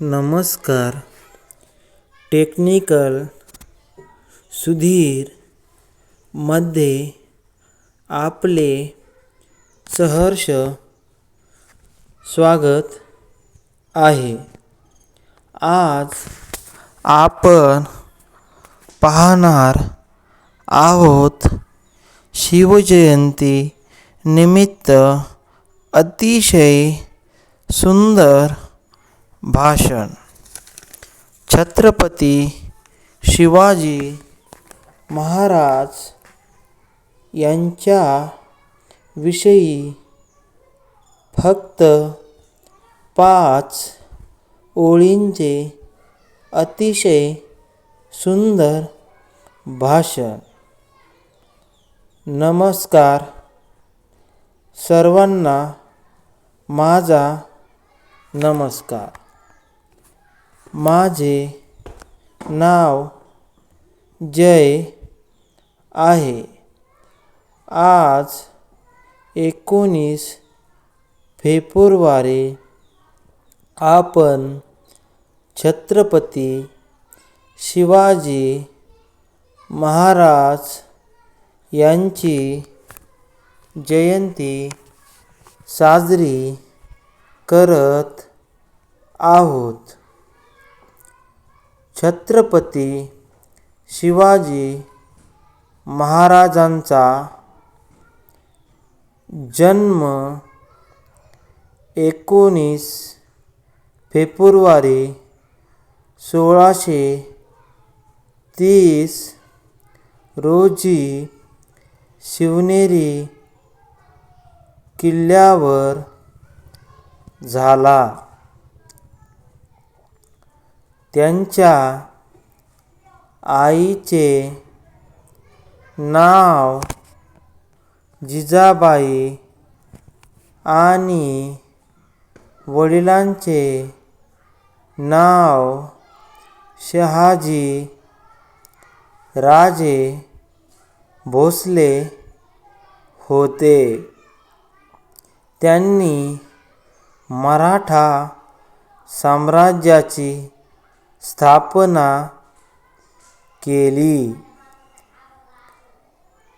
नमस्कार. टेक्निकल सुधीरमध्ये आपले सहर्ष स्वागत आहे. आज आपण पाहणार आहोत शिवजयंती निमित्त अतिशय सुंदर भाषण. छत्रपती शिवाजी महाराज यांच्या विषयी फक्त पाच ओळींचे अतिशय सुंदर भाषण. नमस्कार. सर्वांना माझा नमस्कार. माझे नाव जय आहे. आज एकोणीस फेब्रुवारी आपण छत्रपती शिवाजी महाराज यांची जयंती साजरी करत आहोत. छत्रपती शिवाजी महाराजांचा जन्म एकोणीस फेब्रुवारी सोळाशे तीस रोजी शिवनेरी किल्ल्यावर झाला. त्यांच्या आईचे नाव जिजाबाई आणि वडिलांचे नाव शहाजी राजे भोसले होते. त्यांनी मराठा साम्राज्याची स्थापना केली.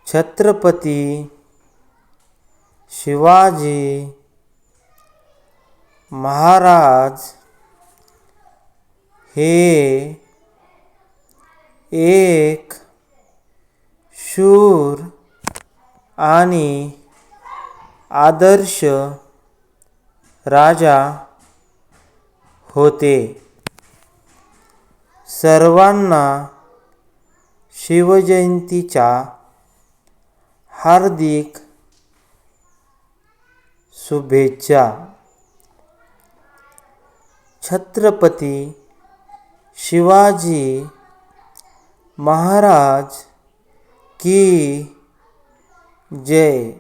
छत्रपती शिवाजी महाराज हे एक शूर आणि आदर्श राजा होते. सर्वांना शिवजयंतीच्या हार्दिक शुभेच्छा. छत्रपती शिवाजी महाराज की जय.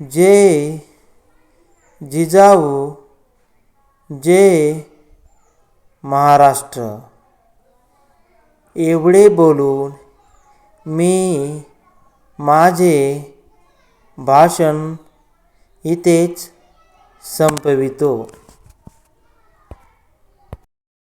जय जिजाऊ जय महाराष्ट्र. एवढे बोलून मी माझे भाषण इथेच संपवितो.